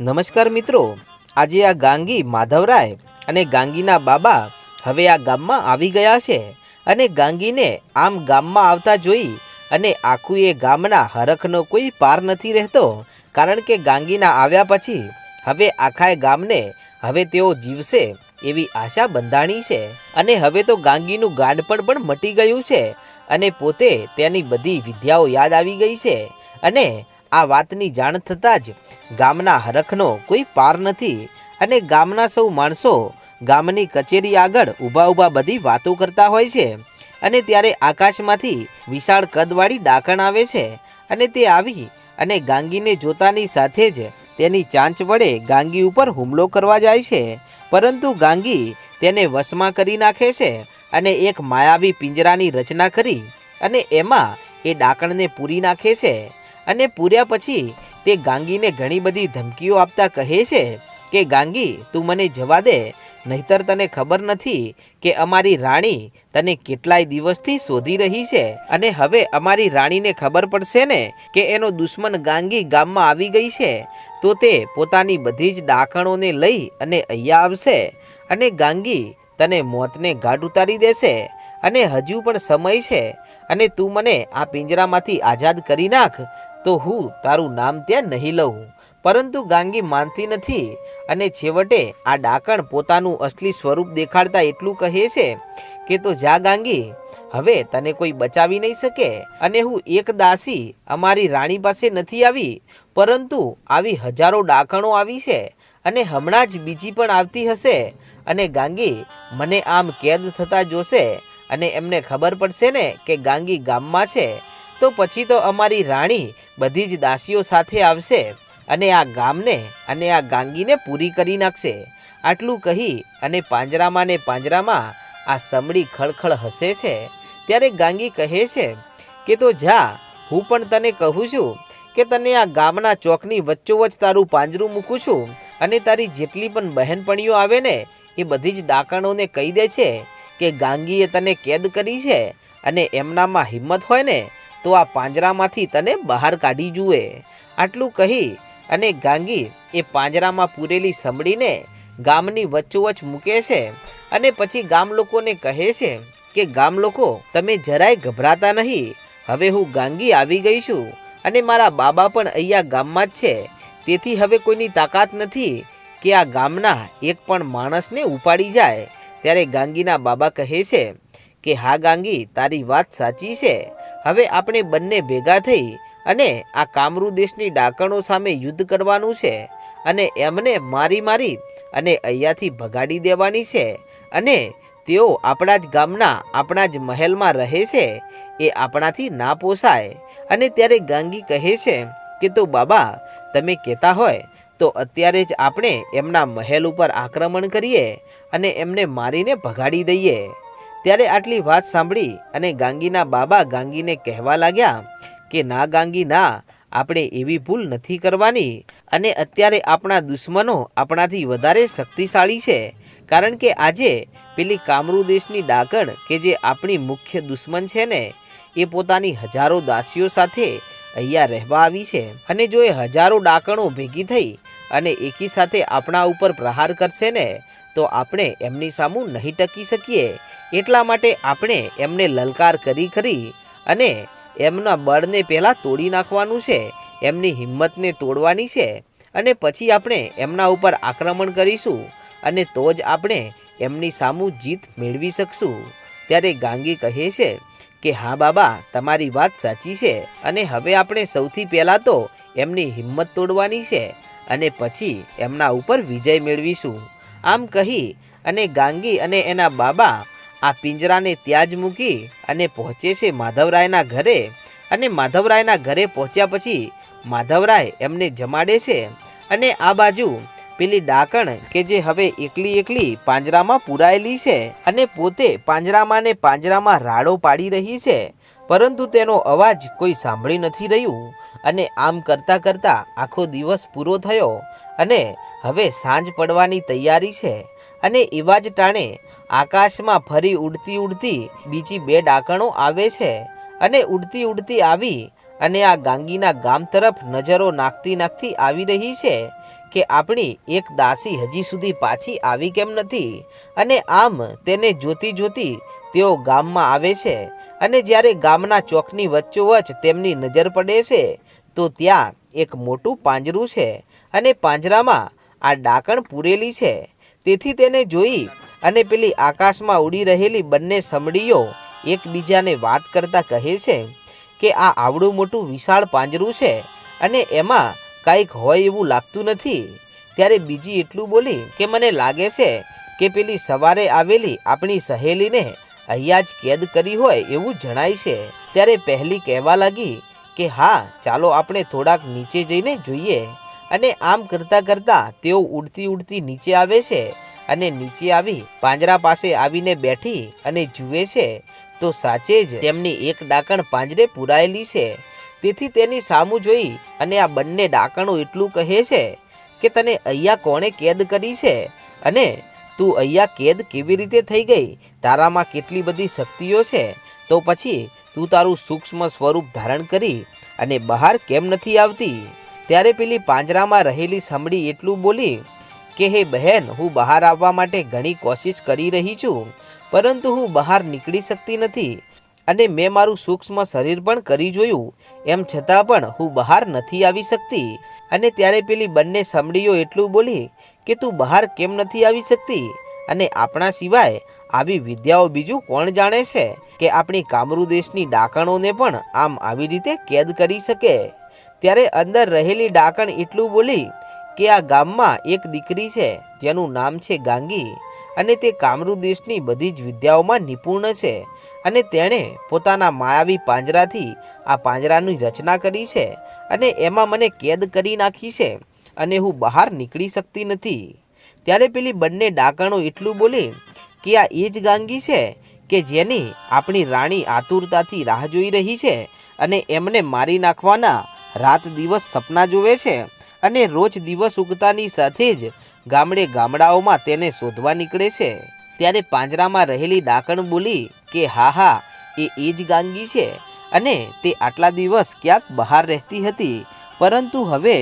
નમસ્કાર મિત્રો, આજે આ ગાંગી માધવરાય અને ગાંગીના બાબા હવે આ ગામમાં આવી ગયા છે અને ગાંગીને આમ ગામમાં આવતા જોઈ અને આખું એ ગામના હરખનો કોઈ પાર નથી રહેતો, કારણ કે ગાંગીના આવ્યા પછી હવે આખા ગામને હવે તેઓ જીવશે એવી આશા બંધાણી છે. અને હવે તો ગાંગીનું ગાંડપણ પણ મટી ગયું છે અને પોતે તેની બધી વિદ્યાઓ યાદ આવી ગઈ છે અને આ વાતની જાણ થતાં જ ગામના હરખનો કોઈ પાર નથી અને ગામના સૌ માણસો ગામની કચેરી આગળ ઊભા ઊભા બધી વાતો કરતા હોય છે અને ત્યારે આકાશમાંથી વિશાળ કદવાળી ડાકણ આવે છે અને તે આવી અને ગાંગીને જોતાની સાથે જ તેની ચાંચ વડે ગાંગી ઉપર હુમલો કરવા જાય છે. પરંતુ ગાંગી તેને વશમાં કરી નાખે છે અને એક માયાવી પિંજરાની રચના કરી અને એમાં એ ડાકણને પૂરી નાખે છે. અને પૂર્યા પછી તે ગાંગીને ઘણી બધી ધમકીઓ આપતા કહે છે કે, ગાંગી, તું મને જવા દે, નહીતર તને ખબર નથી કે અમારી રાણી તને કેટલાય દિવસથી શોધી રહી છે અને હવે અમારી રાણીને ખબર પડશે ને કે એનો દુશ્મન ગાંગી ગામમાં આવી ગઈ છે, તો તે પોતાની બધી જ ડાકણોને લઈ અને અહીંયા આવશે અને ગાંગી તને મોતને ઘાટ ઉતારી દેશે અને હજુ પણ સમય છે અને તું મને આ પિંજરામાંથી આઝાદ કરી નાખ તો હું તારું નામ ત્યાં નહીં લઉં. પરંતુ ગાંગી માનતી નથી અને છેવટે આ ડાકણ પોતાનું અસલી સ્વરૂપ દેખાડતા એટલું કહે છે કે તો જા ગાંગી, હવે તને કોઈ બચાવી નહીં શકે અને હું એક દાસી અમારી રાણી પાસે નથી આવી, પરંતુ આવી હજારો ડાકણો આવી છે અને હમણાં જ બીજી પણ આવતી હશે અને ગાંગી મને આમ કેદ થતા જોશે અને એમને ખબર પડશે ને કે ગાંગી ગામમાં છે તો પછી તો અમારી રાણી બધી જ દાસીઓ સાથે આવશે અને આ ગામને અને આ ગાંગીને પૂરી કરી નાખશે. આટલું કહી અને પાંજરામાં ને પાંજરામાં આ સમડી ખળખળ હસે છે. ત્યારે ગાંગી કહે છે કે તો જા, હું પણ તને કહું છું કે તને આ ગામના ચોકની વચ્ચોવચ તારું પાંજરું મૂકું છું અને તારી જેટલી પણ બહેનપણીઓ આવે ને એ બધી જ ડાકણોને કહી દે છે કે ગાંગીએ તને કેદ કરી છે અને એમનામાં હિંમત હોય ને તો આ પાંજરામાંથી તને બહાર કાઢી જુએ. આટલું કહી અને ગાંગી એ પાંજરામાં પૂરેલી સંભળીને ગામની વચ્ચોવચ મૂકે છે અને પછી ગામ લોકોને કહે છે કે, ગામ લોકો, તમે જરાય ગભરાતા નહીં. હવે હું ગાંગી આવી ગઈ છું અને મારા બાબા પણ અહીંયા ગામમાં જ છે. તેથી હવે કોઈની તાકાત નથી કે આ ગામના એક પણ માણસને ઉપાડી જાય. ત્યારે ગાંગીના બાબા કહે છે કે, હા ગાંગી, તારી વાત સાચી છે. હવે આપણે બંને ભેગા થઈ અને આ કામરૂ દેશની ડાકણો સામે યુદ્ધ કરવાનું છે અને એમને મારી મારી અને અહીંયાથી ભગાડી દેવાની છે અને તેઓ આપણા જ ગામના, આપણા જ મહેલમાં રહે છે, એ આપણાથી ના પોસાય. અને ત્યારે ગાંગી કહે છે કે, તો બાબા, તમે કહેતા હોય, તો અત્યારે જ આપણે એમના મહેલ ઉપર આક્રમણ કરીએ અને એમને મારીને ભગાડી દઈએ. ત્યારે આટલી વાત સાંભળી અને ગાંગીના બાબા ગાંગીને કહેવા લાગ્યા કે ના ગાંગી, ના, આપણે એવી ભૂલ નથી કરવાની અને અત્યારે આપણા દુશ્મનો આપણાથી વધારે શક્તિશાળી છે. કારણ કે આજે પેલી કામરૂ દેશની ડાકણ કે જે આપણી મુખ્ય દુશ્મન છે ને, એ પોતાની હજારો દાસીઓ સાથે અહીંયા રહેવા આવી છે. અને જો એ હજારો ડાકણો ભેગી થઈ અને એકી સાથે આપણા ઉપર પ્રહાર કરશે ને તો આપણે એમની સામું નહીં ટકી શકીએ. એટલા માટે આપણે એમને લલકાર કરી કરી અને એમના બળને પહેલાં તોડી નાખવાનું છે. એમની હિંમતને તોડવાની છે અને પછી આપણે એમના ઉપર આક્રમણ કરીશું અને તો જ આપણે એમની સામું જીત મેળવી શકશું. ત્યારે ગાંગી કહે છે કે, હા બાબા, તમારી વાત સાચી છે અને હવે આપણે સૌથી પહેલાં તો એમની હિંમત તોડવાની છે અને પછી એમના ઉપર વિજય મેળવીશું. આમ કહી અને ગાંગી અને એના બાબા આ પિંજરાને ત્યાં જ મૂકી અને પહોંચે છે માધવરાયના ઘરે. અને માધવરાયના ઘરે પહોંચ્યા પછી માધવરાય એમને જમાડે છે અને આ બાજુ પેલી ડાકણ કે જે હવે એકલી એકલી પાંજરામાં પુરાયેલી છે અને પોતે પાંજરામાં ને પાંજરામાં રાડો પાડી રહી છે. પરંતુ તેનો અવાજ કોઈ સાંભળી નથી રહ્યું અને આમ કરતાં કરતાં આખો દિવસ પૂરો થયો અને હવે સાંજ પડવાની તૈયારી છે અને એવા જ ટાણે આકાશમાં ફરી ઉડતી ઉડતી બીજી બે ડાકણો આવે છે અને ઉડતી ઉડતી આવી અને આ ગાંગીના ગામ તરફ નજરો નાખતી નાખતી આવી રહી છે કે આપણી એક દાસી હજી સુધી પાછી આવી કેમ નથી અને આમ તેને જોતી જોતી તેઓ ગામમાં આવે છે અને જ્યારે ગામના ચોકની વચ્ચોવચ તેમની નજર પડે છે, તો ત્યાં એક મોટું પાંજરું છે અને પાંજરામાં આ ડાકણ પૂરેલી છે. તેથી તેને જોઈ અને પેલી આકાશમાં ઉડી રહેલી બંને સમડીઓ એકબીજાને વાત કરતા કહે છે કે આ આવડું મોટું વિશાળ પાંજરું છે અને એમાં કાંઈક હોય એવું લાગતું નથી. ત્યારે બીજી એટલું બોલી કે મને લાગે છે કે પેલી સવારે આવેલી આપણી સહેલીને અહીંયા જ કેદ કરી હોય એવું જણાય છે. ત્યારે પહેલી કહેવા લાગી કે હા, ચાલો આપણે થોડાક નીચે જઈને જોઈએ. અને આમ કરતાં કરતાં તેઓ ઉડતી ઉડતી નીચે આવે છે અને નીચે આવી પાંજરા પાસે આવીને બેઠી અને જુએ છે તો સાચે જ તેમની એક ડાકણ પાંજરે પુરાયેલી છે. તેથી તેની સામું જોઈ અને આ બંને ડાકણો એટલું કહે છે કે તને અહીંયા કોણે કેદ કરી છે? અને તું અહીંયા કેદ કેવી રીતે થઈ ગઈ? તારામાં કેટલી બધી શક્તિઓ છે? તો પછી તું તારું સૂક્ષ્મ સ્વરૂપ ધારણ કરી અને બહાર કેમ નથી આવતી? ત્યારે પેલી પાંજરામાં રહેલી સાંભળી એટલું બોલી, કે હે બહેન, હું બહાર આવવા માટે ઘણી કોશિશ કરી રહી છું, પરંતુ હું બહાર નીકળી શકતી નથી. અને મેં મારું સૂક્ષ્મ શરીર પણ કરી જોયું. એમ છતાં પણ હું બહાર નથી આવી શકતી. અને ત્યારે પેલી બંને સમડીઓ એટલું બોલી કે તું બહાર કેમ નથી આવી શકતી? અને આપણા સિવાય આવી વિદ્યાઓ બીજું કોણ જાણે છે કે આપણી કામરૂ દેશની ડાકણોને પણ આમ આવી રીતે કેદ કરી શકે? ત્યારે અંદર રહેલી ડાકણ એટલું બોલી કે આ ગામમાં એક દીકરી છે, જેનું નામ છે ગાંગી. અને તે કામરૂ દેશની બધી જ વિદ્યાઓમાં નિપુણ છે અને તેણે પોતાના માયાવી પાંજરાથી આ પાંજરાની રચના કરી છે અને એમાં મને કેદ કરી નાખી છે અને હું બહાર નીકળી શકતી નથી. ત્યારે પેલી બંને ડાકણો એટલું બોલી કે આ એ જ ગાંગી છે કે જેની આપણી રાણી આતુરતાથી રાહ જોઈ રહી છે અને એમને મારી નાખવાના રાત દિવસ સપના જોવે છે. અને રોજ દિવસ ઉગતાની સાથે જ ગામડે ગામડાઓમાં તેને શોધવા નીકળે છે. ત્યારે પાંજરામાં રહેલી ડાકણ બોલી કે, હા હા, એ એ જ ગાંગી છે અને તે આટલા દિવસ ક્યાંક બહાર રહેતી હતી. પરંતુ હવે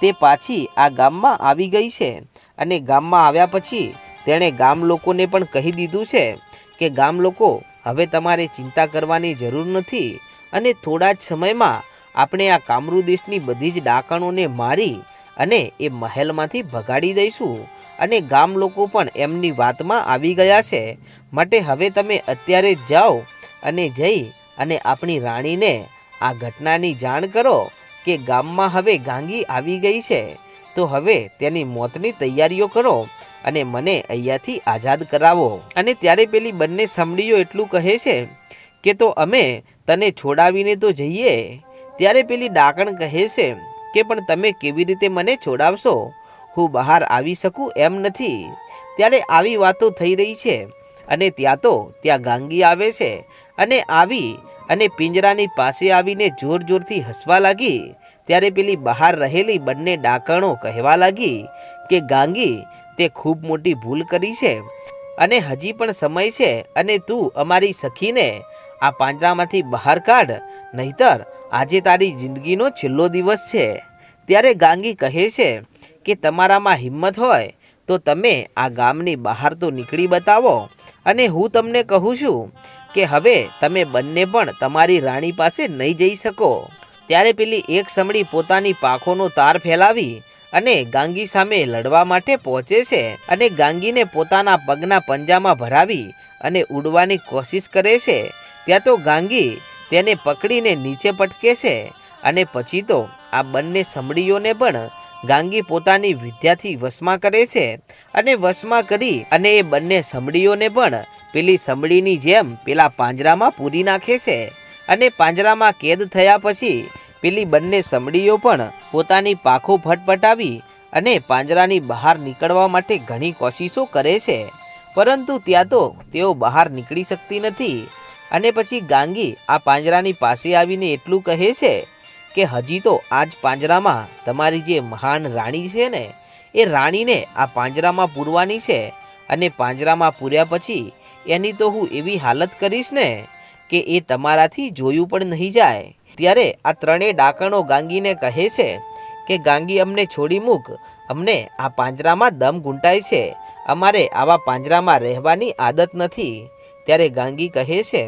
તે પાછી આ ગામમાં આવી ગઈ છે અને ગામમાં આવ્યા પછી તેણે ગામ લોકોને પણ કહી દીધું છે કે, ગામ લોકો, હવે તમારે ચિંતા કરવાની જરૂર નથી અને થોડા જ સમયમાં આપણે આ કામરૂ દેશની બધી જ ડાકણોને મારી અને એ મહેલમાંથી ભગાડી દઈશું. અને ગામ લોકો પણ એમની વાતમાં આવી ગયા છે. માટે હવે તમે અત્યારે જ જાઓ અને જઈ અને આપણી રાણીને આ ઘટનાની જાણ કરો કે ગામમાં હવે ગાંગી આવી ગઈ છે. તો હવે તેની મોતની તૈયારીઓ કરો અને મને અહીંયાથી આઝાદ કરાવો. અને ત્યારે પેલી બંને સમડીઓ એટલું કહે છે કે તો અમે તને છોડાવીને તો જઈએ. ત્યારે પેલી ડાકણ કહે છે કે, પણ તમે કેવી રીતે મને છોડાવશો? હું બહાર આવી શકું એમ નથી. ત્યારે આવી વાતો થઈ રહી છે અને ત્યાં તો ત્યાં ગાંગી આવે છે અને આવી અને પિંજરાની પાસે આવીને જોર જોરથી હસવા લાગી. ત્યારે પેલી બહાર રહેલી બંને ડાકણો કહેવા લાગી કે, ગાંગી, તે ખૂબ મોટી ભૂલ કરી છે અને હજી પણ સમય છે અને તું અમારી સખીને આ પાંજરામાંથી બહાર કાઢ, નહીતર આજે તારી જિંદગીનો છેલ્લો દિવસ છે. ત્યારે ગાંગી કહે છે કે તમારામાં હિંમત હોય તો તમે આ ગામની બહાર તો નીકળી બતાવો. અને હું તમને કહું છું કે હવે તમે બંને પણ તમારી રાણી પાસે નહીં જઈ શકો. ત્યારે પેલી એક સમડી પોતાની પાંખોનો તાર ફેલાવી અને ગાંગી સામે લડવા માટે પહોંચે છે અને ગાંગીને પોતાના પગના પંજામાં ભરાવી અને ઉડવાની કોશિશ કરે છે. ત્યાં તો ગાંગી તેને પકડીને નીચે પટકે છે અને પછી તો આ બંને સમડીઓને પણ ગાંગી પોતાની વિદ્યાથી વશમાં કરે છે અને વશમાં કરી અને એ બંને સમડીઓને પણ પેલી સમડીની જેમ પેલા પાંજરામાં પૂરી નાખે છે અને પાંજરામાં કેદ થયા પછી પેલી બંને સમડીઓ પણ પોતાની પાંખો ફટફટાવી અને પાંજરાની બહાર નીકળવા માટે ઘણી કોશિશો કરે છે. પરંતુ ત્યાં તો તેઓ બહાર નીકળી શકતી નથી અને પછી ગાંગી આ પાંજરાની પાસે આવીને એટલું કહે છે કે હજી તો આજ પાંજરામાં તમારી જે મહાન રાણી છે ને, એ રાણીને આ પાંજરામાં પૂરવાની છે અને પાંજરામાં પૂર્યા પછી એની તો હું એવી હાલત કરીશ ને કે એ તમારાથી જોયું પણ નહીં જાય. ત્યારે આ ત્રણેય ડાકણો ગાંગીને કહે છે કે, ગાંગી, અમને છોડી મૂક. અમને આ પાંજરામાં દમ ઘૂંટાય છે. અમારે આવા પાંજરામાં રહેવાની આદત નથી. ત્યારે ગાંગી કહે છે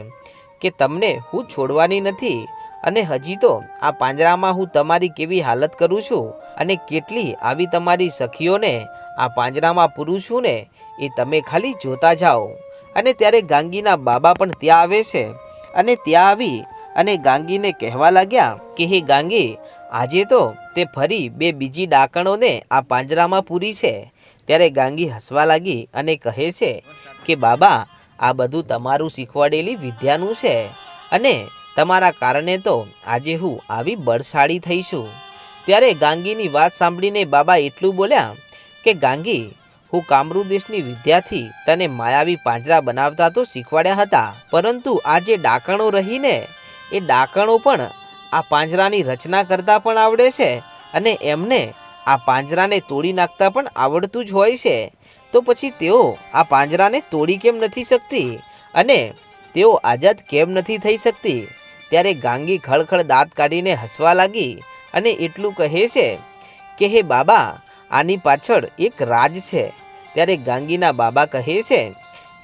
કે તમને હું છોડવાની નથી અને હજી તો આ પાંજરામાં હું તમારી કેવી હાલત કરું છું અને કેટલી આવી તમારી સખીઓને આ પાંજરામાં પૂરું છું ને એ તમે ખાલી જોતા જાઓ. અને ત્યારે ગાંગીના બાબા પણ ત્યાં આવે છે અને ત્યાં આવી અને ગાંગીને કહેવા લાગ્યા કે, હે ગાંગી, આજે તો તે ફરી બે બીજી ડાકણોને આ પાંજરામાં પૂરી છે. ત્યારે ગાંગી હસવા લાગી અને કહે છે કે, બાબા આ બધું તમારું શીખવાડેલી વિદ્યાનું છે. અને તમારા કારણે તો આજે હું આવી બળશાળી થઈ છું. ત્યારે ગાંગીની વાત સાંભળીને બાબા એટલું બોલ્યા કે, ગાંગી, હું કામરૂ દેશની વિદ્યાથી તને માયાવી પાંજરા બનાવતા તો શીખવાડ્યા હતા, પરંતુ આ જે ડાકણો રહીને એ ડાકણો પણ આ પાંજરાની રચના કરતા પણ આવડે છે અને એમને આ પાંજરાને તોડી નાખતા પણ આવડતું જ હોય છે. તો પછી તેઓ આ પાંજરાને તોડી કેમ નથી શકતી? અને તેઓ આઝાદ કેમ નથી થઈ શકતી? ત્યારે ગાંગી ખળખળ દાંત કાઢીને હસવા લાગી અને એટલું કહે છે કે, હે બાબા, આની પાછળ એક રાજ છે. ત્યારે ગાંગીના બાબા કહે છે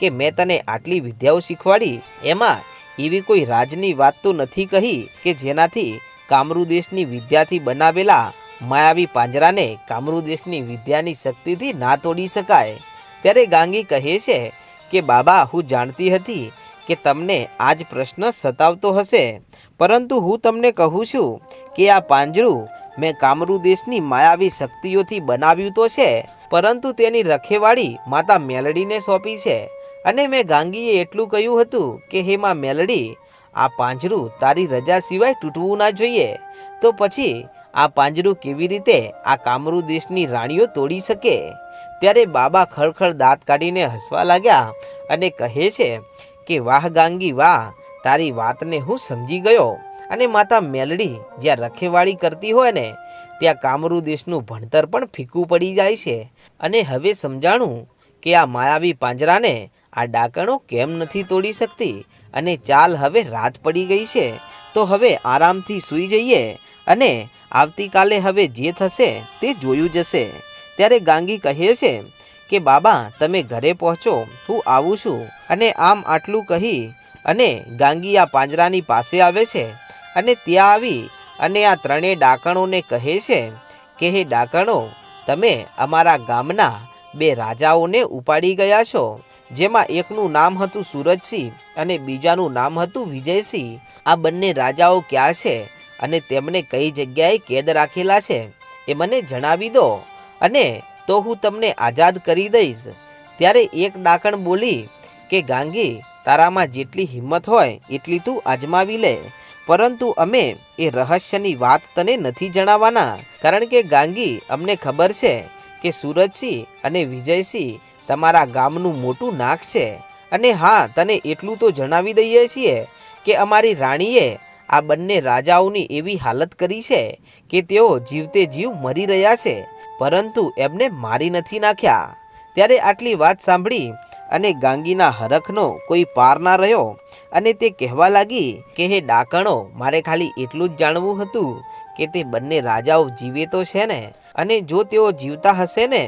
કે, મેં તને આટલી વિદ્યાઓ શીખવાડી, એમાં એવી કોઈ રાજની વાત તો નથી કહી કે જેનાથી કામરૂ દેશની વિદ્યાથી બનાવેલા માયાવી પાંજરાને કામરૂ દેશની વિદ્યાની શક્તિથી ના તોડી શકાય. ત્યારે ગાંગી કહે છે કે, બાબા, હું જાણતી હતી કે તમને આ જ પ્રશ્ન સતાવતો હશે. પરંતુ હું તમને કહું છું કે આ પાંજરું મેં કામરૂ દેશની માયાવી શક્તિઓથી બનાવ્યું તો છે, પરંતુ તેની રખેવાળી માતા મેલડીને સોંપી છે. અને મેં ગાંગીએ એટલું કહ્યું હતું કે, હે માં મેલડી, આ પાંજરું તારી રજા સિવાય તૂટવું ના જોઈએ. તો પછી આ પાંજરું કેવી રીતે આ કામરૂ દેશની રાણીઓ તોડી શકે? ત્યારે બાબા ખળખળ દાંત કાઢીને હસવા લાગ્યા અને કહે છે કે, વાહ ગાંગી, વાહ, તારી વાતને હું સમજી ગયો. અને માતા મેલડી જ્યાં રખેવાળી કરતી હોય ને, ત્યાં કામરૂ દેશનું ભણતર પણ ફીકું પડી જાય છે. અને હવે સમજાણું કે આ માયાવી પાંજરાને આ ડાકણો કેમ નથી તોડી શકતી? અને ચાલ હવે રાત પડી ગઈ છે, તો હવે આરામથી સૂઈ જઈએ અને આવતીકાલે હવે જે થશે તે જોયું જશે. ત્યારે ગાંગી કહે છે કે, બાબા, તમે ઘરે પહોંચો, હું આવું છું. અને આમ આટલું કહી અને ગાંગી આ પાંજરાની પાસે આવે છે અને ત્યાં આવી અને આ ત્રણેય ડાકણોને કહે છે કે, હે ડાકણો, તમે અમારા ગામના બે રાજાઓને ઉપાડી ગયા છો. જેમાં એકનું નામ હતું સુરજસિંહ અને બીજાનું નામ હતું વિજયસિંહ. આ બંને રાજાઓ ક્યાં છે અને તેમને કઈ જગ્યાએ કેદ રાખેલા છે એ મને જણાવી દો. અને તો હું તમને આઝાદ કરી દઈશ. ત્યારે એક ડાકણ બોલી કે, ગાંગી, તારામાં જેટલી હિંમત હોય એટલી તું અજમાવી લે. પરંતુ અમે એ રહસ્યની વાત તને નથી જણાવવાના. કારણ કે ગાંગી, અમને ખબર છે કે સુરજસિંહ અને વિજયસિંહ તમારા ગામનું મોટું નાક છે. અને હા, તને એટલું તો જણાવી દઈએ છીએ કે અમારી રાણીએ આ બંને રાજાઓની એવી હાલત કરી છે કે તેઓ જીવતે જીવ મરી રહ્યા છે, પરંતુ એમને મારી નથી નાખ્યા. ત્યારે આટલી વાત સાંભળી અને ગાંગીના હરખનો કોઈ પાર ના રહ્યો અને તે કહેવા લાગી કે, હે ડાકણો, મારે ખાલી એટલું જ જાણવું હતું કે તે બંને રાજાઓ જીવે તો છે ને? અને જો તેઓ જીવતા હશે ને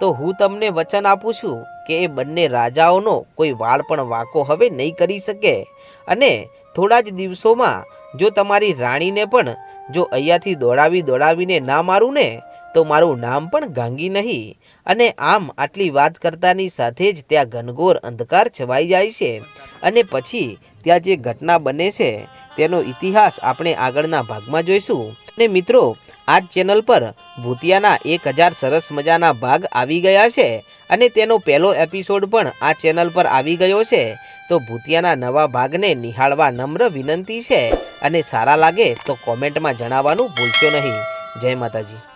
તો હું તમને વચન આપું છું કે એ બંને રાજાઓનો કોઈ વાળ પણ વાંકો હવે નહીં કરી શકે. અને થોડા જ દિવસોમાં જો તમારી રાણીને પણ જો અહીંયાથી દોડાવી દોડાવીને ના મારું ને તો મારું નામ પણ ગાંગી નહીં. અને આમ આટલી વાત કરતાની સાથે જ ત્યાં ઘનઘોર અંધકાર છવાઈ જાય છે. અને પછી ત્યાં જે ઘટના બને છે, તેનો ઇતિહાસ આપણે આગળના ભાગમાં જોઈશું. અને મિત્રો, આ ચેનલ પર ભૂતિયાના એક હજાર સરસ મજાના ભાગ આવી ગયા છે. અને તેનો પહેલો એપિસોડ પણ આ ચેનલ પર આવી ગયો છે. તો ભૂતિયાના નવા ભાગને નિહાળવા નમ્ર વિનંતી છે. અને સારા લાગે તો કોમેન્ટમાં જણાવવાનું ભૂલશો નહીં. જય માતાજી.